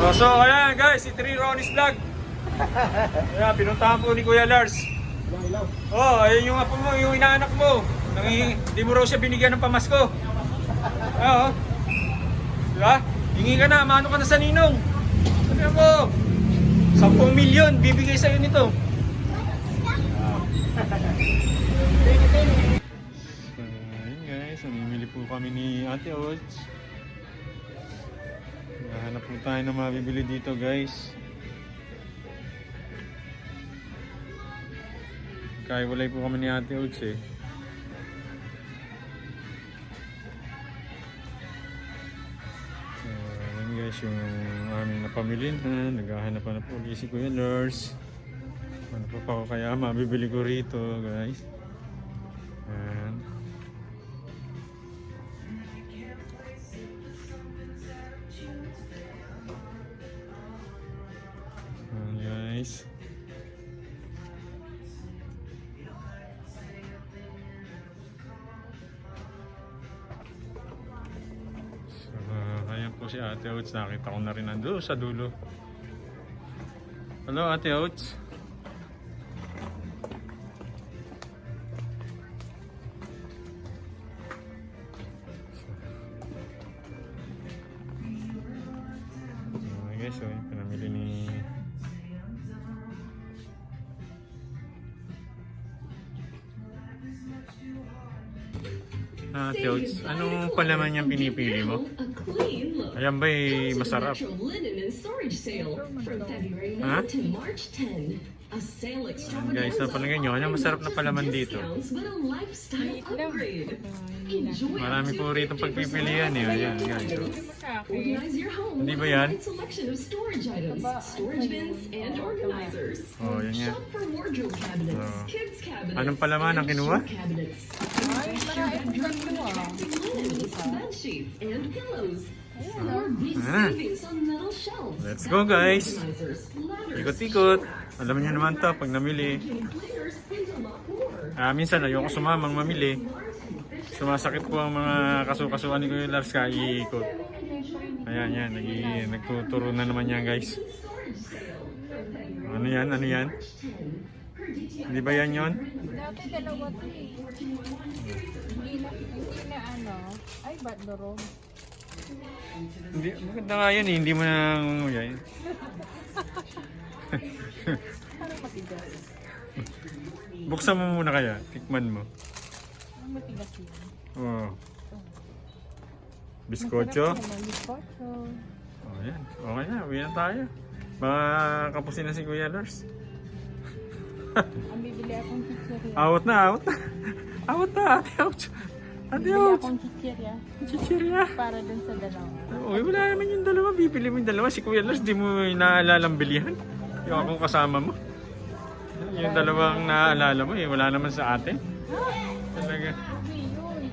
Oh, so, ayan guys, si Tri Ronnie's Vlog. Ayan, pinuntahan po ni Kuya Lars. Oh, ayun yung apo mo, yung inaanak mo. Hindi mo raw siya binigyan ng pamasko. Oo. Diba? Hingi ka na, mano ka na sa ninong. Sabi mo, 10 milyon, bibigay sa'yo nito. Ayun guys, namimili po kami ni Ate Ods. Nahanap po tayo ng mabibili dito guys. Kaya walay po kami ni Ate Ods eh. Guys, yung aming napamilin ha. Naghahanap na po si Kuya Lars. Ano pa pa ako kaya mabibili ko rito guys. Guys. So, uh, ayan po si Ate Oats. Nakita ko na rin nando sa dulo. Hello Ate Oats. Ah, Teods, anong palaman yung pinipili mo? A clean look. Ayan ba eh, masarap? Metro Linen and Storage Sale from February 9 Ha? To March 10. A sale Guys, napalagay nyo, anong masarap na palaman dito? Marami po to rito 50% pagpipilian eh. Ayan guys. oh. Your home Hindi ba yan? Oh, yan yan. Cabinets, Oh. Anong palaman ang kinuha? ah. Let's go, guys. Ikot-ikot. Alam niyo naman to pag namili. Ah, minsan ayoko sumamang mamili. Sumasakit po ang mga kasukasuan ni Kuya Lars kaya iikot. Ayan, yan. Nag nagtuturo na naman yan guys. Ano yan? Ano yan? Hindi ba yan yon? Dati dalawa to eh. Hindi na, hindi na ano. Ay, ba't durog? Hindi, maganda nga yan eh. Hindi mo na yan. Parang matigas. Buksan mo muna kaya. Tikman mo. Parang matigas yun. Oh. Biskotso. Biskotso. Oh, yan. Okay na. Uwi na tayo. Baka kapusin na si Kuya Lars. Ang bibili akong chichirya. Awat na, awat na. Awat na, ate ouch. Bibili ouch. akong chichirya. Chichirya. Para dun sa dalawa. Uy, wala naman yung dalawa. Bibili mo yung dalawa. Si Kuya Lars, di mo naalalang bilihan. Yung akong kasama mo. Yung dalawang naaalala mo eh. Wala naman sa atin. Talaga. Yun.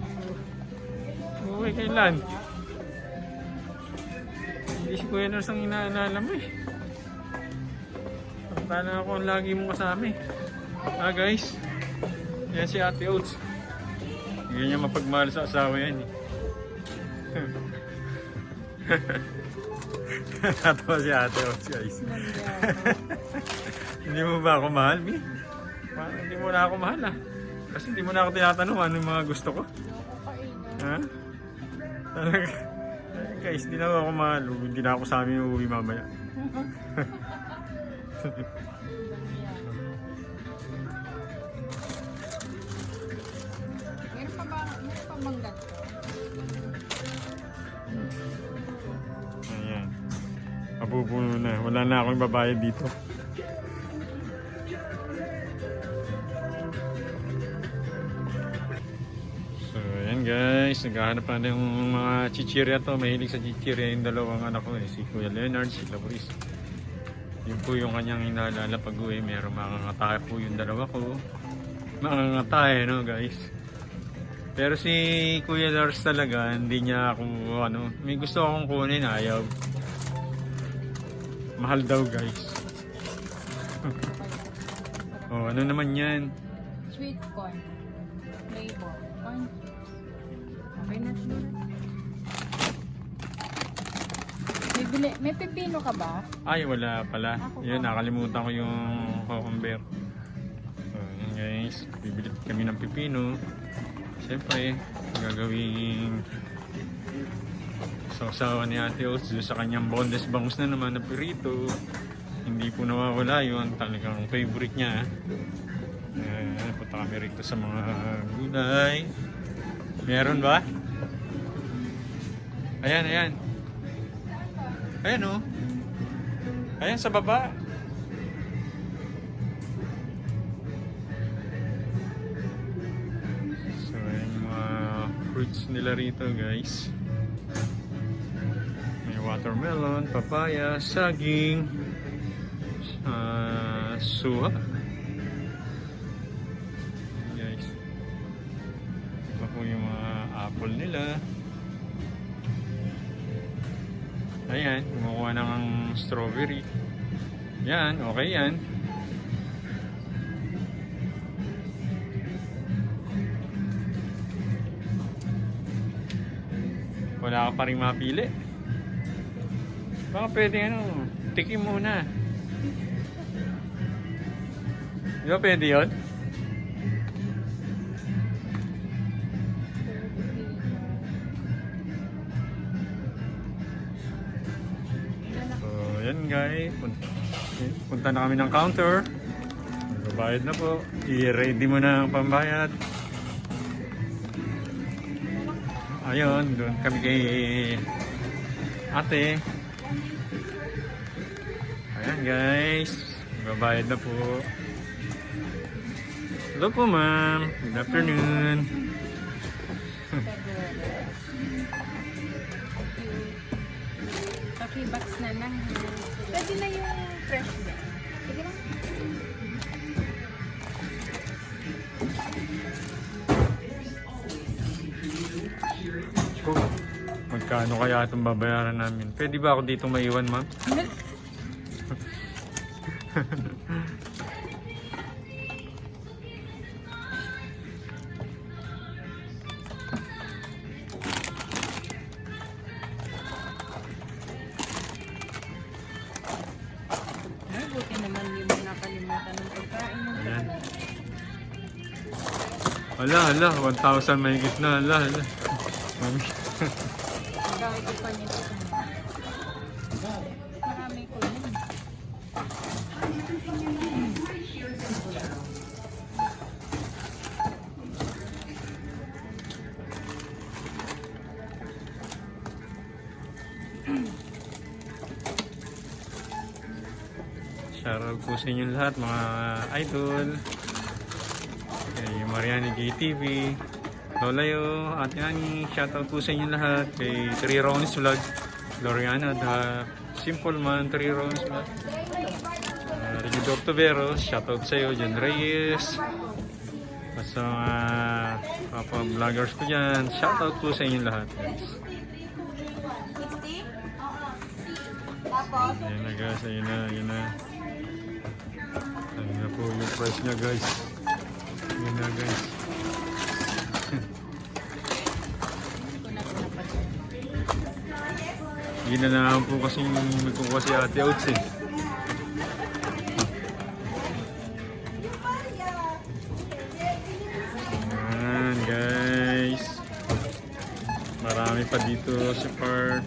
Uy, kailan? Hindi si Kuya Lars ang inaalala mo eh. Sana ako ang lagi mong kasama eh. Ah guys, yan si Ate Oats. Hindi niya mapagmahal sa asawa yan eh. Natawa si Ate Oats guys. hindi mo ba ako mahal, Mi? Parang hindi mo na ako mahal ah. Kasi hindi mo na ako tinatanong ano yung mga gusto ko. Ha? Talaga. Guys, hindi na ako mahal. Hindi na ako sa amin uuwi mamaya. pa ba, meron pa bang ganito? Ayan. Mapupuno na. Wala na akong babayad dito. So, ayan guys. Naghahanap na ng mga chichirya to. Mahilig sa chichirya yung dalawang anak ko eh. Si Kuya Leonard, si Laboris. Yun po yung kanyang inaalala pag uwi. Meron mga ngatahe po yung dalawa ko. Mga ngatahe, no guys. Pero si Kuya Lars talaga, hindi niya ako ano, may gusto akong kunin, ayaw. Mahal daw guys. oh, ano naman yan? Sweet corn. Flavor. Corn. Okay na Bibili, may pipino ka ba? Ay, wala pala. Ako Yun, nakalimutan ko yung cucumber. So, yun guys. Bibili kami ng pipino. Siyempre, gagawing sausawa ni Ate Oats sa kanyang boneless bangus na naman na pirito. Hindi po nawawala yun. Talagang favorite niya. Eh, punta kami rito sa mga gulay. Meron ba? Ayan, ayan. Ayan oh. Ayan sa baba. Fruits nila rito guys. May watermelon, papaya, saging, ah, suha. Guys. Ito po yung mga apple nila. Ayan, kumukuha ng strawberry. Yan, okay yan. Wala ka pa rin mapili. Baka pwede ano, tikim muna. Di ba pwede yun? So, yan guys. Punta, na kami ng counter. Magbabayad na po. I-ready mo na ang pambayad. Ayun, doon kami kay ate. Ayan guys. Magbabayad na po. Hello po ma'am. Good afternoon. Okay, box na lang. Pwede na yung magkano kaya itong babayaran namin? Pwede ba ako dito maiwan ma'am? Buti naman hindi mo nakalimutan ng pagkain mo. Ayan. Hala, hala, 1,000 mahigit na, hala, hala. Mami. Gamit ko pa niya Marami ko yun. Shoutout po sa inyo lahat, mga idol. Kay Mariani JTV. Lola yo, Ate Ani, shoutout po sa inyo lahat. Kay Three Rounds Vlog. Gloriana, the Simple Man, Three Rounds Vlog. Uh, Regidor Toveros, shoutout sa iyo. Jan Reyes. At sa mga papa vloggers ko dyan, shoutout po sa inyo lahat. Guys. Ayan na guys, ayun na, ayun na. Ayun na po yung price niya guys. Ayun na guys. Hindi na naman po kasi nagkukuha si Ate Outs eh. Ayan guys. Marami pa dito sa park.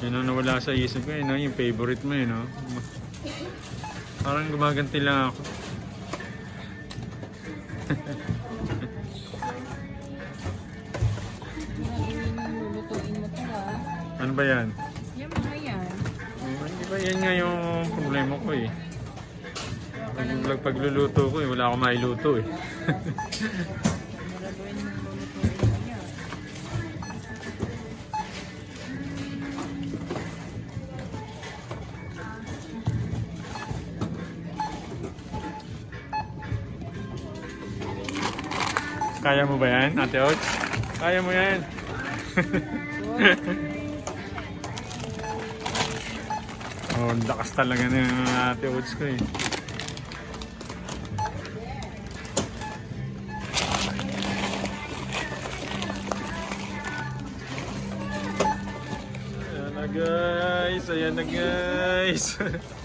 Yun ang nawala sa isip ko eh, no? yung favorite mo eh, no? Parang gumaganti lang ako. Ano ba yan? Yan mga yan. Hindi ba yan nga yung problema ko eh. Pag, pagluluto ko eh, wala akong mailuto eh. Kaya mo ba yan, Ate Och? Kaya mo yan. oh, lakas talaga na yung Ate Och ko eh. Ayan na guys, ayan na guys.